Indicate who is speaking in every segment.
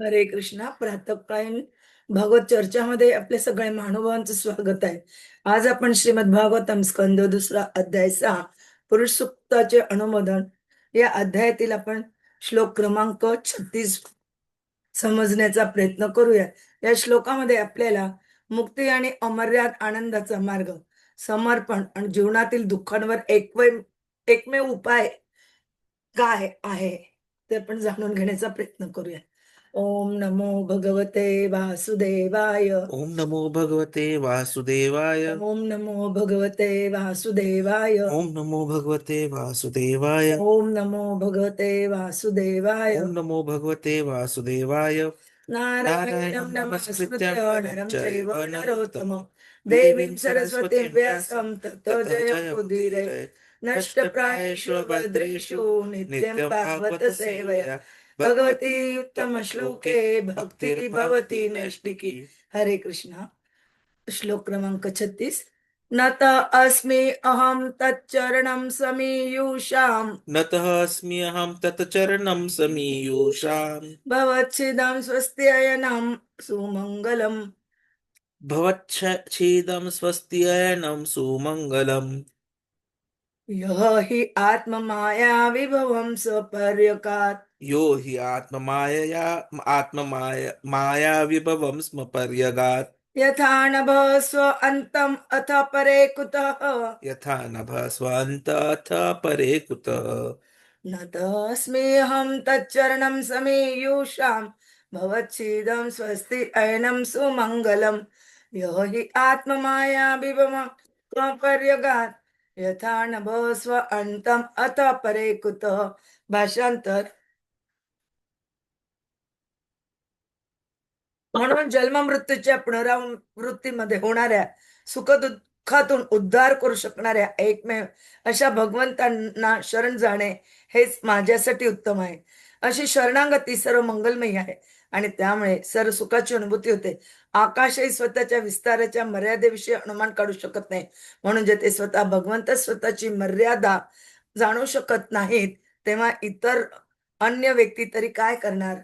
Speaker 1: हरे कृष्णा प्रातःकालीन भागवत चर्चामध्ये आपले सगळे महानुभावांचं स्वागत आहे. आज आपण श्रीमद भागवतम स्कंद दुसरा अध्याय सहा पुरुष सुक्ताचे अनुमोदन. या अध्यायातील आपण श्लोक क्रमांक छत्तीस समजण्याचा प्रयत्न करूया. या श्लोकामध्ये आपल्याला मुक्ती आणि अमर्याद आनंदाचा मार्ग समर्पण आणि जीवनातील दुःखांवर एकमेव एकमेव उपाय काय आहे ते आपण जाणून घेण्याचा प्रयत्न करूया. ओम नमो भगवते वासुदेवाय।
Speaker 2: ओम नमो भगवते वासुदेवाय।
Speaker 1: ओम नमो भगवते वासुदेवाय।
Speaker 2: ओम नमो भगवते वासुदेवाय।
Speaker 1: ओम नमो भगवते वासुदेवाय।
Speaker 2: ओम नमो भगवते वासुदेवाय।
Speaker 1: नारायणं नमस्कृत्य नरं चैव नरोत्तमं।
Speaker 2: देवीं
Speaker 1: सरस्वतीं व्यासं ततो जयमुदीरये नष्टप्रायेषु भद्रेषु नित्यं भागवत सेवया भगवती उत्तम श्लोके भक्तिर्भवती नैष्टिकी हरे कृष्णा. श्लोक क्रमांक छत्तीस. नत अस्मि अहं तच्चरणं समीयुषां
Speaker 2: नतः अस्मि अहं तत्चरणं समीयुषाम्।
Speaker 1: भवच्छिदं स्वस्त्ययनं सुमङ्गलम्।
Speaker 2: भवच्छेदं स्वस्त्ययनं सुमङ्गलम्।
Speaker 1: यः हि आत्ममाया विभवं
Speaker 2: यो हि आत्ममायया आत्ममाय मायाविभवं स्म पर्यगात्
Speaker 1: यथा नभः स्व अन्तम् अथ परे कुतः।
Speaker 2: यथा नभः स्वान्त अथ परे कुतः।
Speaker 1: न तस्म्यहं तच्चरणं समीयुषां भवच्छिदं स्वस्ति अयनं सुमङ्गलम्। यः हि आत्ममाया विभवं स्वपर्यगात् यथा नभस्व स्व अन्तम् अथ परे कुत? भाषांतर म्हणून जन्म मृत्यूच्या पुनरावृत्तीमध्ये होणाऱ्या सुखदुःखातून उद्धार करू शकणाऱ्या एकमेव अशा भगवंतांना शरण जाणे हेच माझ्यासाठी उत्तम आहे. अशी शरणागती सर्व मंगलमयी आहे. आणि त्यामुळे सर्व सुखाची अनुभूती होते. आकाशही स्वतःच्या विस्ताराच्या मर्यादेविषयी अनुमान काढू शकत नाही. म्हणून जे ते स्वतः भगवंत स्वतःची मर्यादा जाणू शकत नाहीत तेव्हा इतर अन्य व्यक्ती तरी काय करणार?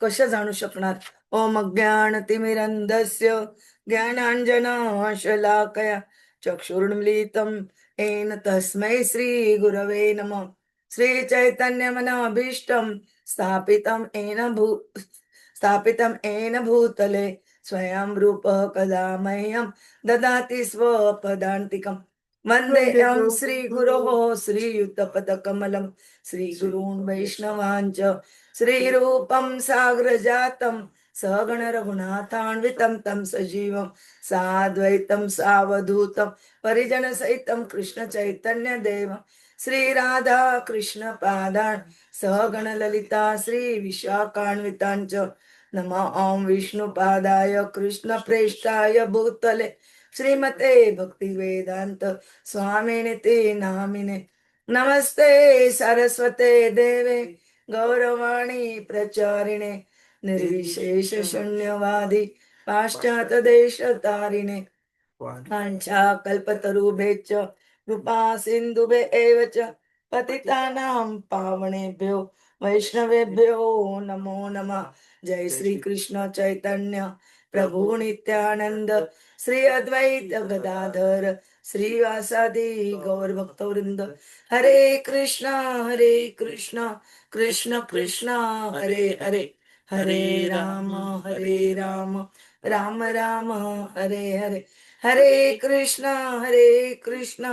Speaker 1: कशा जाणू शकणार? ओम ज्ञानतिमिरन्धस्य ज्ञानाञ्जनशलाकया चक्षुर्मिलितम एन तस्मै श्री गुरवे नम. श्री चैतन्य मनाभीष्टम स्थापितं येन भू स्थापितं येन भूतले स्वयं रूपः कदा मह्यं ददाति स्वपदान्तिकम् वन्देऽहं श्रीगुरोः श्रीयुतपदकमलं श्रीगुरून् वैष्णवाञ्च श्रीरूपं साग्रजातं सगण रघुनाथान्वितं तं सजीवं साद्वैतं सावधूतं परिजनसहितं कृष्णचैतन्यदेवं। श्रीराधा कृष्णपादान् સહગણલલિતા શ્રી વિશાખાન્વિતાંચ નમ ઓમ વિષ્ણુપાદાય કૃષ્ણ પ્રેષ્ઠાય ભૂતલે શ્રીમતે ભક્તિ વેદાંત સ્વામીને તે નામિને નમસ્તે સરસ્વતે દેવે ગૌરવાણી પ્રચારિણે નિર્વિશેષ શૂન્યવાદી પાશ્ચાત દેશ તારીને વાંછા કલ્પતરુભે ચ કૃપા સિંધુભે એવ ચ पतितानां पावनेभ्यो वैष्णवेभ्यो नमो नमः। जय श्री कृष्ण चैतन्य प्रभु नित्यानंद श्री अद्वैत गदाधर श्रीवासादि गौर भक्तवृंद हरे कृष्णा हरे कृष्णा कृष्ण कृष्णा हरे हरे। हरे राम हरे राम राम राम हरे हरे। हरे कृष्णा हरे कृष्णा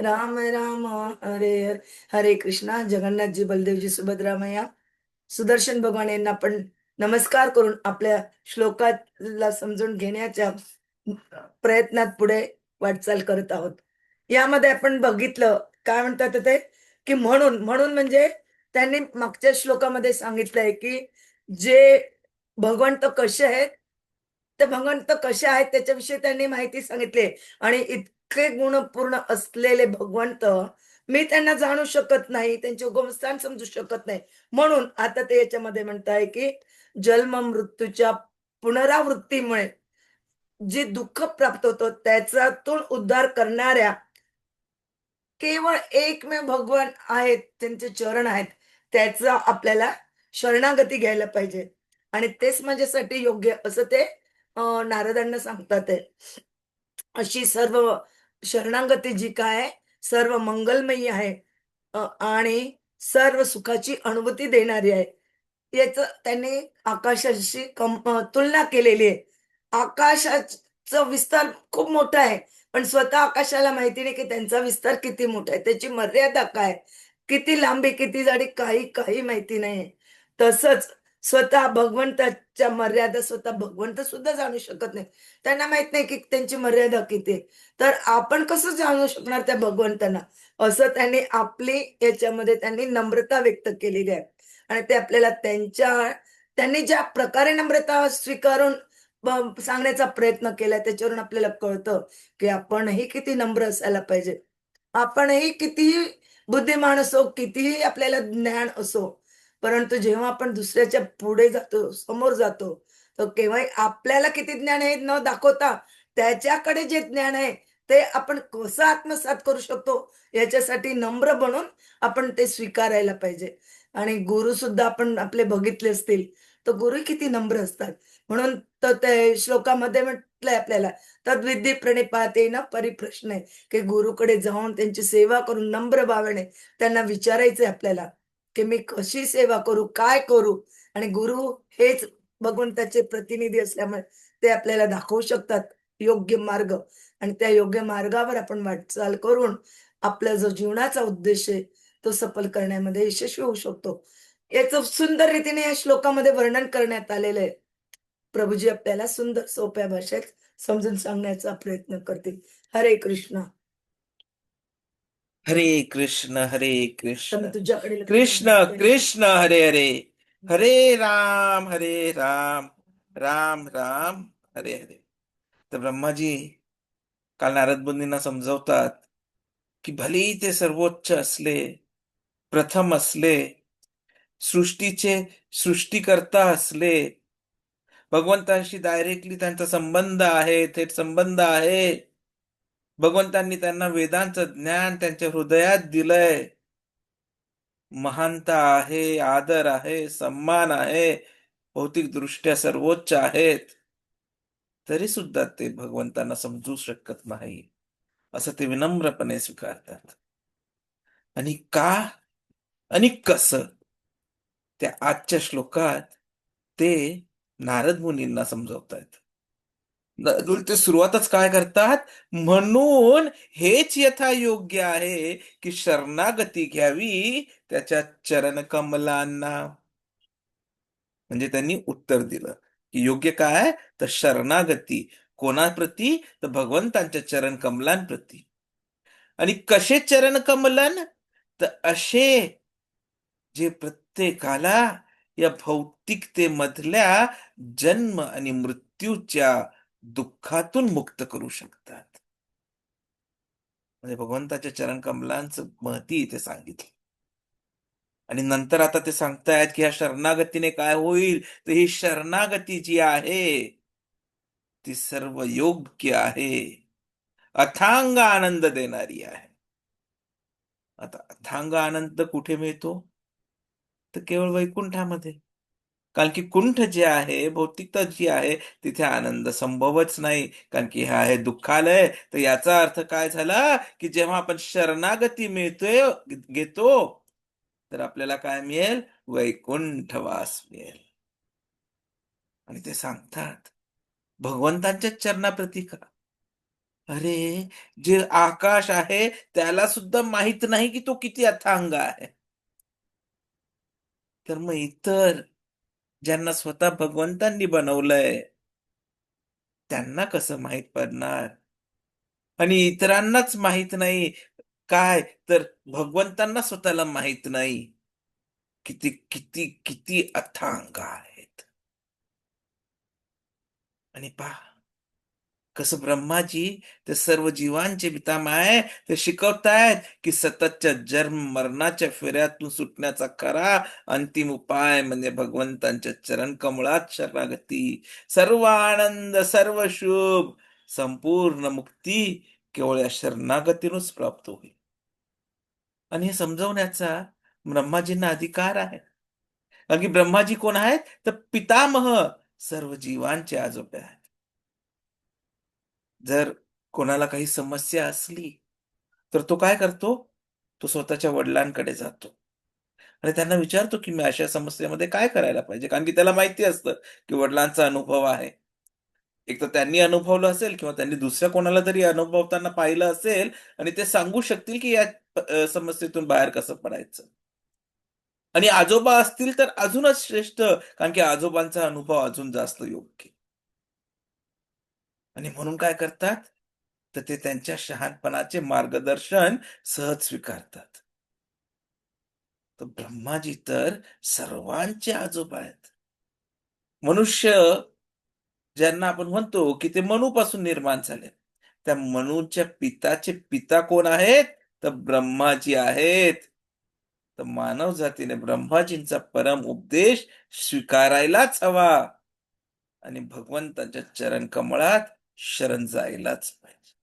Speaker 1: राम राम हरे हरे हरे कृष्णा जगन्नाथजी बलदेवजी सुभद्रा मैया सुदर्शन भगवान यांना आपण नमस्कार करून आपल्या श्लोकाला समजून घेण्याच्या प्रयत्नात पुढे वाटचाल करत आहोत. यामध्ये आपण बघितलं काय म्हणतात ते? की म्हणून म्हणून म्हणजे त्यांनी मागच्या श्लोकामध्ये सांगितलंय की जे भगवंत कसे आहेत ते भगवंत कसे आहेत त्याच्याविषयी त्यांनी माहिती सांगितली. आणि इतके गुणपूर्ण असलेले भगवंत मी त्यांना जाणू शकत नाही त्यांचे उगमस्थान समजू शकत नाही. म्हणून आता ते याच्यामध्ये म्हणताय की जन्म मृत्यूच्या पुनरावृत्तीमुळे जे दुःख प्राप्त होतं त्याच्यातून उद्धार करणाऱ्या केवळ एकमेव भगवान आहेत त्यांचे चरण आहेत त्याचा आपल्याला शरणागती घ्यायला पाहिजे. आणि तेच माझ्यासाठी योग्य असं ते नारदांना सांगतात आहे अशी सर्व शरणागती जी काय सर्व मंगलमयी आहे आणि सर्व सुखाची अनुभूती देणारी आहे. याच त्यांनी आकाशाशी कम तुलना केलेली आहे. आकाशाचा विस्तार खूप मोठा आहे पण स्वतः आकाशाला माहिती नाही की त्यांचा विस्तार किती मोठा आहे. त्याची मर्यादा काय? किती लांबी किती जाडी काही काही माहिती नाही. तसंच स्वतः भगवंताच्या मर्यादा स्वतः भगवंत सुद्धा जाणू शकत नाही त्यांना माहीत नाही की त्यांची मर्यादा किती आहे तर आपण कसं जाणू शकणार त्या भगवंतांना? असं त्यांनी आपली याच्यामध्ये त्यांनी नम्रता व्यक्त केलेली आहे. आणि ते आपल्याला त्यांच्या त्यांनी ज्या प्रकारे नम्रता स्वीकारून सांगण्याचा प्रयत्न केला त्याच्यावरून आपल्याला कळतं की आपणही किती नम्र असायला पाहिजे. आपणही कितीही बुद्धिमान असो कितीही आपल्याला ज्ञान असो परंतु जेव्हा आपण दुसऱ्याच्या पुढे जातो समोर जातो तर केव्हाही आपल्याला किती ज्ञान आहे न दाखवता त्याच्याकडे जे ज्ञान आहे ते आपण कसं आत्मसात करू शकतो याच्यासाठी नम्र बनून आपण ते स्वीकारायला पाहिजे. आणि गुरु सुद्धा आपण आपले बघितले असतील तर गुरु किती नम्र असतात. म्हणून तर ते श्लोकामध्ये म्हटलंय आपल्याला तद्विधी ना परिप्रश्न आहे की गुरुकडे जाऊन त्यांची सेवा करून नम्र भावने त्यांना विचारायचंय आपल्याला. की मी कशी सेवा करू काय करू? आणि गुरु हेच बघून त्याचे प्रतिनिधी असल्यामुळे ते आपल्याला दाखवू शकतात योग्य मार्ग. आणि त्या योग्य मार्गावर आपण वाटचाल करून आपला जो जीवनाचा उद्देश आहे तो सफल करण्यामध्ये यशस्वी होऊ शकतो. याचं सुंदर रीतीने या श्लोकामध्ये वर्णन करण्यात आलेलं आहे. प्रभूजी आपल्याला सुंदर सोप्या भाषेत समजून सांगण्याचा प्रयत्न करतील. हरे कृष्ण.
Speaker 2: हरे कृष्ण हरे
Speaker 1: तर
Speaker 2: कृष्ण.
Speaker 1: मी तुझ्याकडे लक्ष
Speaker 2: कृष्ण. कृष्ण हरे हरे. हरे राम हरे राम. राम राम हरे हरे. तर ब्रह्माजी काल नारद मुनींना समजवतात की भलेही ते सर्वोच्च असले प्रथम असले सृष्टीचे सृष्टीकर्ता असले भगवंतांशी डायरेक्टली त्यांचा संबंध आहे थेट संबंध आहे भगवंतांनी त्यांना वेदांचं ज्ञान त्यांच्या हृदयात दिलंय. महानता आहे आदर आहे सन्मान आहे भौतिक दृष्ट्या सर्वोच्च आहेत. तरी सुद्धा ते भगवंतांना समजू शकत नाही. असं ते विनम्रपणे स्वीकारतात. आणि का? आणि कसं? त्या आजच्या श्लोकात ते नारद मुनींना समजवतायत. ते सुरुवातच काय करतात? म्हणून हेच यथा योग्य आहे की शरणागती घ्यावी त्याच्या चरण कमलांना. म्हणजे त्यांनी उत्तर दिलं की योग्य काय? तर शरणागती. कोणाप्रती? तर भगवंतांच्या चरण कमलांप्रती. आणि कसे चरण कमलन? तर असे जे प्रत्येकाला या भौतिकतेमधल्या जन्म आणि मृत्यूच्या दुःखातून मुक्त करू शकतात. म्हणजे भगवंताच्या चरण कमलांचं महती इथे सांगितलं. आणि नंतर आता ते सांगतायत की ह्या शरणागतीने काय होईल? तर ही शरणागती जी आहे ती सर्व योग्य आहे. अथांग आनंद देणारी आहे. आता अथांग आनंद कुठे मिळतो? तर केवळ वैकुंठामध्ये. कारण की कुंठ जे आहे भौतिकता जी आहे तिथे आनंद संभवच नाही. कारण की हे आहे दुःखालय. तर याचा अर्थ काय झाला की जेव्हा आपण शरणागती मिळतोय घेतो तर आपल्याला काय मिळेल? वैकुंठवास मिळेल. आणि ते सांगतात भगवंतांच्या चरणाप्रती का? अरे जे आकाश आहे त्याला सुद्धा माहीत नाही की तो किती अथांग आहे. तर मग इतर ज्यांना स्वतः भगवंतांनी बनवलंय त्यांना कसं माहीत पडणार? आणि इतरांनाच माहीत नाही. काय? तर भगवंतांना स्वतःला माहीत नाही. किती किती किती अथांग आहेत. आणि पहा कसं ब्रह्माजी ते सर्व जीवांचे पितामह आहे ते शिकवतायत की सततच्या जन्म मरणाच्या फेऱ्यातून सुटण्याचा खरा अंतिम उपाय म्हणजे भगवंतांच्या चरण कमळात शरणागती. सर्व आनंद सर्व शुभ संपूर्ण मुक्ती केवळ या शरणागतीनच प्राप्त होईल. आणि हे समजवण्याचा ब्रह्माजींना अधिकार आहे. कारण की ब्रह्माजी कोण आहेत? तर पितामह सर्व जीवांचे आजोबे आहेत. जर कोणाला काही समस्या असली तर तो काय करतो? तो स्वतःच्या वडिलांकडे जातो. आणि त्यांना विचारतो की मी अशा समस्येमध्ये काय करायला पाहिजे? कारण की त्याला माहिती असतं की वडिलांचा अनुभव आहे. एक तर त्यांनी अनुभवलं असेल किंवा त्यांनी दुसऱ्या कोणाला तरी अनुभवताना पाहिलं असेल आणि ते सांगू शकतील की या समस्येतून बाहेर कसं पडायचं? आणि आजोबा असतील तर अजूनच श्रेष्ठ कारण की आजोबांचा अनुभव अजून जास्त योग्य. आणि म्हणून काय करतात? तर ते त्यांच्या शहाणपणाचे मार्गदर्शन सहज स्वीकारतात. तर ब्रह्माजी तर सर्वांचे आजोबा आहेत. मनुष्य ज्यांना आपण म्हणतो की ते मनूपासून निर्माण झाले. त्या मनूच्या पिताचे पिता कोण आहेत? तर ब्रह्माजी आहेत. तर मानव जातीने ब्रह्माजींचा परम उपदेश स्वीकारायलाच हवा. आणि भगवंताच्या चरण कमळात शरण जायलाच पाहिजे.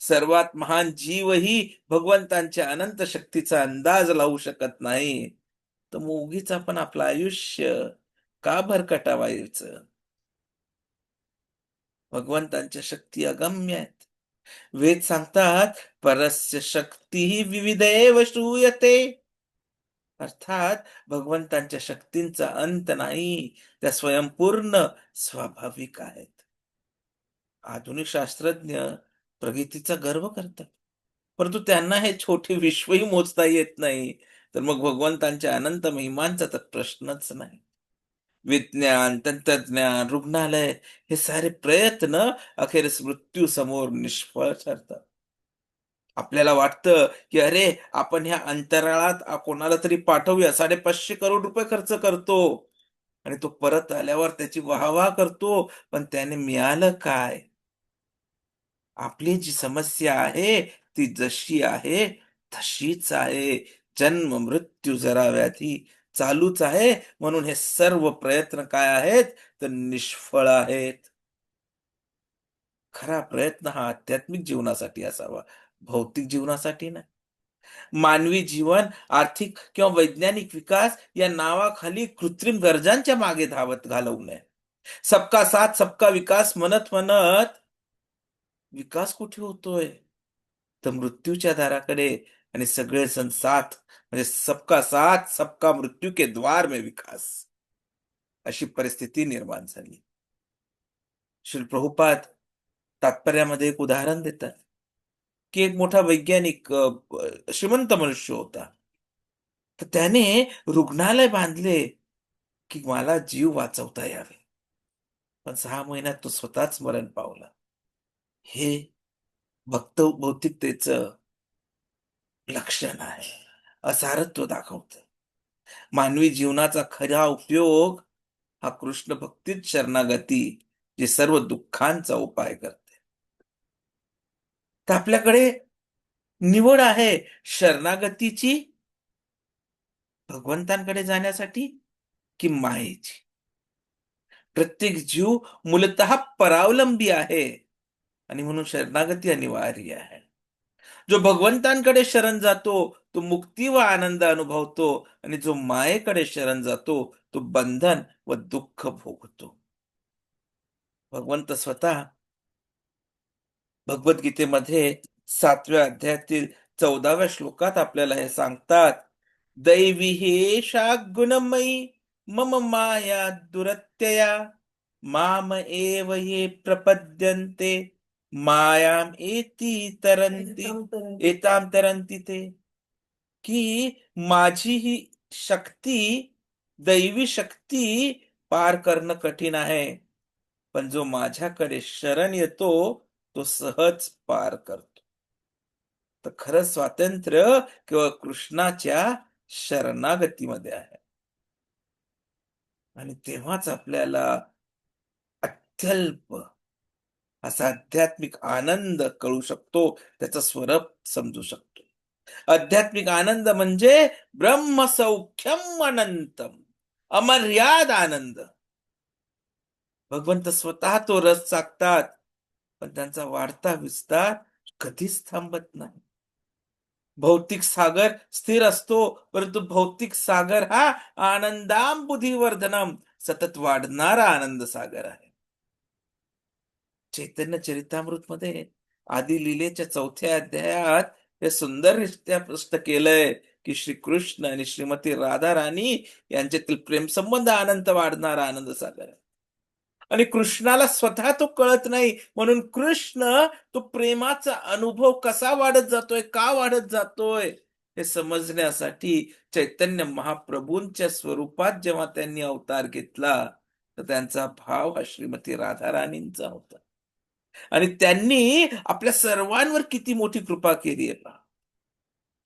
Speaker 2: सर्वात महान जीवही भगवंतांच्या अनंत शक्तीचा अंदाज लावू शकत नाही. तर मग उगीच आपण आपलं आयुष्य का भरकटावायचं भगवंतांच्या शक्ती अगम्य आहेत. वेद सांगतात परस्य शक्ती विविधेव श्रूयते. अर्थात भगवंतांच्या शक्तींचा अंत नाही त्या स्वयंपूर्ण स्वाभाविक आहेत. आधुनिक शास्त्रज्ञ प्रगतीचा गर्व करतात. परंतु त्यांना हे छोटे विश्वही मोजता येत नाही. तर मग भगवंतांच्या अनंत महिमांचा तर प्रश्नच नाही. विज्ञान तंत्रज्ञान रुग्णालय हे सारे प्रयत्न अखेरच मृत्यू समोर निष्फळ ठरतात. आपल्याला वाटतं की अरे आपण ह्या अंतराळात कोणाला तरी पाठवूया. साडेपाचशे करोड रुपये खर्च करतो. आणि तो परत आल्यावर त्याची वाहवा करतो. पण त्याने मिळालं काय? आपली जी समस्या आहे ती जशी आहे तशीच आहे. जन्म मृत्यू जरा व्याधी चालूच आहे. म्हणून हे सर्व प्रयत्न काय आहेत? तर निष्फळ आहेत. खरा प्रयत्न हा आध्यात्मिक जीवनासाठी असावा. भौतिक जीवनासाठी नाही. मानवी जीवन आर्थिक किंवा वैज्ञानिक विकास या नावाखाली कृत्रिम गरजांच्या मागे धावत घालवू नये. सबका साथ सबका विकास म्हणत म्हणत विकास कुठे होतोय? तर मृत्यूच्या दाराकडे आणि सगळे सण साथ म्हणजे सबका साथ सबका मृत्यू के द्वार में विकास. अशी परिस्थिती निर्माण झाली. श्री तात्पर्यामध्ये एक उदाहरण देतात की एक मोठा वैज्ञानिक श्रीमंत मनुष्य होता. तर त्याने रुग्णालय बांधले की मला जीव वाचवता यावे. पण सहा महिन्यात तो स्वतःच मरण पावला. हे भक्त भौतिकतेचं लक्षण आहे. असारत्व दाखवत. मानवी जीवनाचा खरा उपयोग हा कृष्ण भक्तीत शरणागती जे सर्व दुःखांचा उपाय करते. तर आपल्याकडे निवड आहे शरणागतीची भगवंतांकडे जाण्यासाठी की मायेची? प्रत्येक जीव मूलतः परावलंबी आहे. आणि म्हणून शरणागती अनिवार्य आहे. जो भगवंतांकडे शरण जातो तो मुक्ती व आनंद अनुभवतो आणि जो मायेकडे शरण जातो तो बंधन व दुःख भोगतो. भगवंत स्वतः भगवद्गीतेमध्ये सातव्या अध्यायातील चौदाव्या श्लोकात आपल्याला हे सांगतात दैवी हेषा गुणमयी मम माया दुरत्यया माम एव हे प्रपद्यन्ते मायाम एती तरंती एताम तरंती. ते. की माझी ही शक्ती दैवी शक्ती पार करणं कठीण आहे. पण जो माझ्याकडे शरण येतो तो सहज पार करतो. तर खरं स्वातंत्र्य केवळ कृष्णाच्या शरणागतीमध्ये आहे. आणि तेव्हाच आपल्याला अत्यल्प असा आध्यात्मिक आनंद कळू शकतो त्याचं स्वरूप समजू शकतो. आध्यात्मिक आनंद म्हणजे ब्रह्मसौख्यम अनंतम अमर्याद आनंद. भगवंत स्वतः तो रस चाकतात पण त्यांचा वाढता विस्तार कधीच थांबत नाही. भौतिक सागर स्थिर असतो परंतु भौतिक सागर हा आनंदाम बुद्धिवर्धनम सतत वाढणारा आनंद सागर आहे. चैतन्य चरितामृत मध्ये आदि लिलेच्या चौथ्या अध्यायात हे सुंदररित्या स्पष्ट केलंय की श्रीकृष्ण आणि श्रीमती राधा राणी यांच्यातील प्रेमसंबंध आनंद वाढणारा आनंद सागर आणि कृष्णाला स्वतः तो कळत नाही म्हणून कृष्ण तो प्रेमाचा अनुभव कसा वाढत जातोय का वाढत जातोय हे समजण्यासाठी चैतन्य महाप्रभूंच्या स्वरूपात जेव्हा त्यांनी अवतार घेतला तर त्यांचा भाव हा श्रीमती राधा राणींचा होता. आणि त्यांनी आपल्या सर्वांवर किती मोठी कृपा केली आहे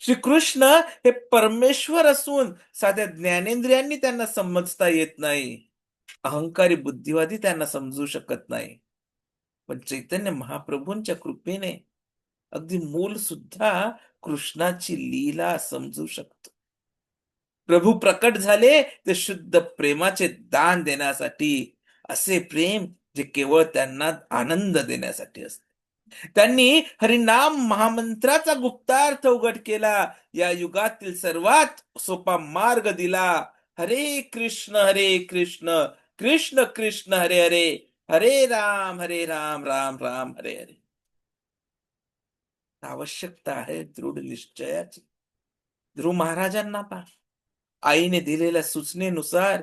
Speaker 2: श्रीकृष्ण हे परमेश्वर असून साध्या ज्ञानेंद्रियांनी त्यांना समजता येत नाही. अहंकारी बुद्धिवादी त्यांना समजू शकत नाही. पण चैतन्य महाप्रभूंच्या कृपेने अगदी मूल सुद्धा कृष्णाची लीला समजू शकतो. प्रभू प्रकट झाले ते शुद्ध प्रेमाचे दान देण्यासाठी असे प्रेम जे केवळ त्यांना आनंद देण्यासाठी असते. त्यांनी हरिनाम महामंत्राचा गुप्तार्थ उघड केला. या युगातील सर्वात सोपा मार्ग दिला. हरे कृष्ण हरे कृष्ण कृष्ण कृष्ण हरे हरे हरे राम हरे राम राम राम हरे हरे. आवश्यकता आहे दृढ निश्चयाची. ध्रुव महाराजांना पहा. आईने दिलेल्या सूचनेनुसार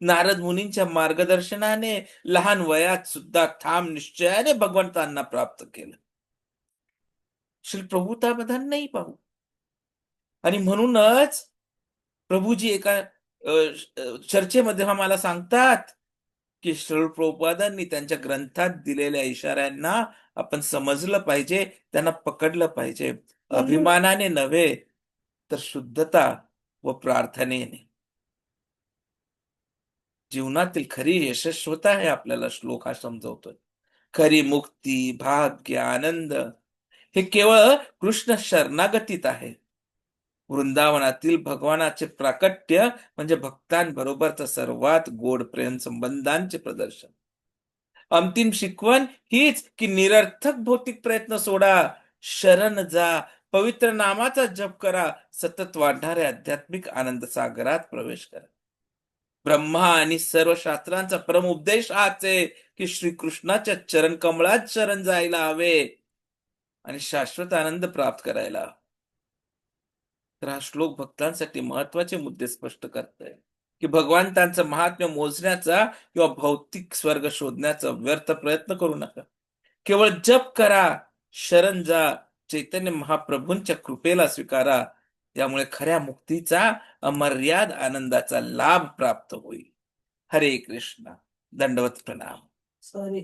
Speaker 2: नारद मुनींच्या मार्गदर्शनाने लहान वयात सुद्धा ठाम निश्चयाने भगवंतांना प्राप्त केलं. श्री प्रभुताबद्धांनाही पाहू. आणि म्हणूनच प्रभूजी एका चर्चेमध्ये आम्हाला सांगतात की श्री प्रभुपादांनी त्यांच्या ग्रंथात दिलेल्या इशाऱ्यांना आपण समजलं पाहिजे त्यांना पकडलं पाहिजे. अभिमानाने नव्हे तर शुद्धता व प्रार्थनेने. जीवनातील खरी यशस्वता हे आपल्याला श्लोक हा समजवतोय. खरी मुक्ती भाग्य आनंद हे केवळ कृष्ण शरणागतीत आहे. वृंदावनातील भगवानाचे प्राकट्य म्हणजे भक्तांबरोबरचं सर्वात गोड प्रेम संबंधांचे प्रदर्शन. अंतिम शिकवण हीच की निरर्थक भौतिक प्रयत्न सोडा शरण जा पवित्र नामाचा जप करा सतत वाढणाऱ्या आध्यात्मिक आनंद सागरात प्रवेश करा. ब्रह्मा आणि सर्व शास्त्रांचा परम उपदेश हाच आहे की श्रीकृष्णाच्या चरण कमळात शरण जायला हवे आणि शाश्वत आनंद प्राप्त करायला तर हा श्लोक भक्तांसाठी महत्त्वाचे मुद्दे स्पष्ट करतोय की भगवंतांचं महात्म्य मोजण्याचा किंवा भौतिक स्वर्ग शोधण्याचा व्यर्थ प्रयत्न करू नका. केवळ जप करा शरण जा चैतन्य महाप्रभूंच्या कृपेला स्वीकारा त्यामुळे खऱ्या मुक्तीचा अमर्याद आनंदाचा लाभ प्राप्त होईल. हरे कृष्ण. दंडवत प्रणाम.
Speaker 1: सॉरी